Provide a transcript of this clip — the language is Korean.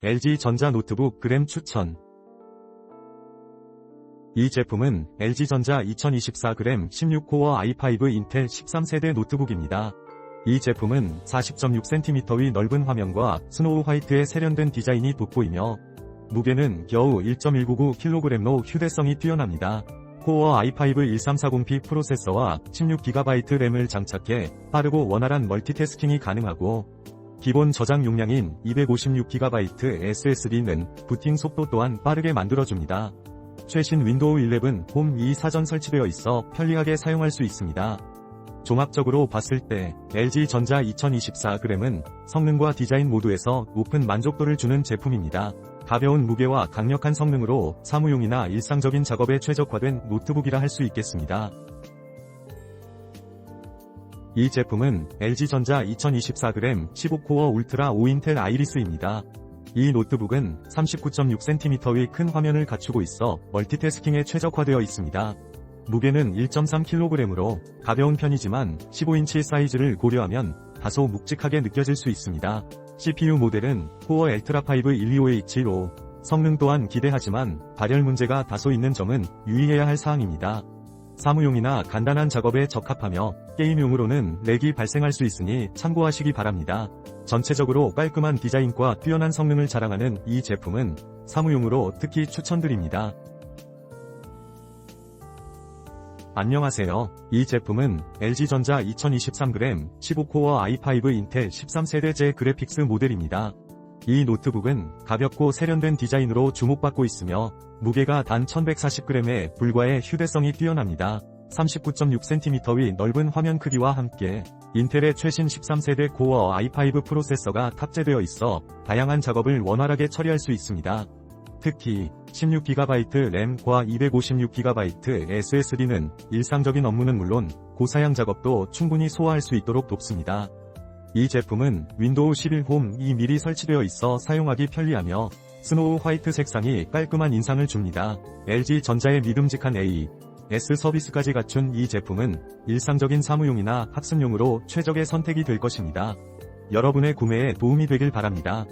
LG전자 노트북 그램 추천 이 제품은 LG전자 2024g 16코어 i5 인텔 13세대 노트북입니다. 이 제품은 40.6cm의 넓은 화면과 스노우 화이트의 세련된 디자인이 돋보이며 무게는 겨우 1.199kg로 휴대성이 뛰어납니다. 코어 i5 1340p 프로세서와 16GB 램을 장착해 빠르고 원활한 멀티태스킹이 가능하고 기본 저장 용량인 256GB SSD는 부팅 속도 또한 빠르게 만들어줍니다. 최신 윈도우 11 홈 2 사전 설치되어 있어 편리하게 사용할 수 있습니다. 종합적으로 봤을 때 LG전자 2024g은 성능과 디자인 모두에서 높은 만족도를 주는 제품입니다. 가벼운 무게와 강력한 성능으로 사무용이나 일상적인 작업에 최적화된 노트북이라 할 수 있겠습니다. 이 제품은 LG전자 2024g 15코어 울트라 5인텔 아이리스입니다. 이 노트북은 39.6cm의 큰 화면을 갖추고 있어 멀티태스킹에 최적화되어 있습니다. 무게는 1.3kg으로 가벼운 편이지만 15인치 사이즈를 고려하면 다소 묵직하게 느껴질 수 있습니다. CPU 모델은 코어 엘트라5 125H로 성능 또한 기대하지만 발열 문제가 다소 있는 점은 유의해야 할 사항입니다. 사무용이나 간단한 작업에 적합하며 게임용으로는 렉이 발생할 수 있으니 참고하시기 바랍니다. 전체적으로 깔끔한 디자인과 뛰어난 성능을 자랑하는 이 제품은 사무용으로 특히 추천드립니다. 안녕하세요. 이 제품은 LG전자 2023g 15코어 i5 인텔 13세대제 그래픽스 모델입니다. 이 노트북은 가볍고 세련된 디자인으로 주목받고 있으며 무게가 단 1140g에 불과해 휴대성이 뛰어납니다. 39.6cm의 넓은 화면 크기와 함께 인텔의 최신 13세대 코어 i5 프로세서가 탑재되어 있어 다양한 작업을 원활하게 처리할 수 있습니다. 특히 16GB 램과 256GB SSD는 일상적인 업무는 물론 고사양 작업도 충분히 소화할 수 있도록 돕습니다. 이 제품은 윈도우 11홈 2mm 설치되어 있어 사용하기 편리하며 스노우 화이트 색상이 깔끔한 인상을 줍니다. LG전자의 믿음직한 A, S 서비스까지 갖춘 이 제품은 일상적인 사무용이나 학습용으로 최적의 선택이 될 것입니다. 여러분의 구매에 도움이 되길 바랍니다.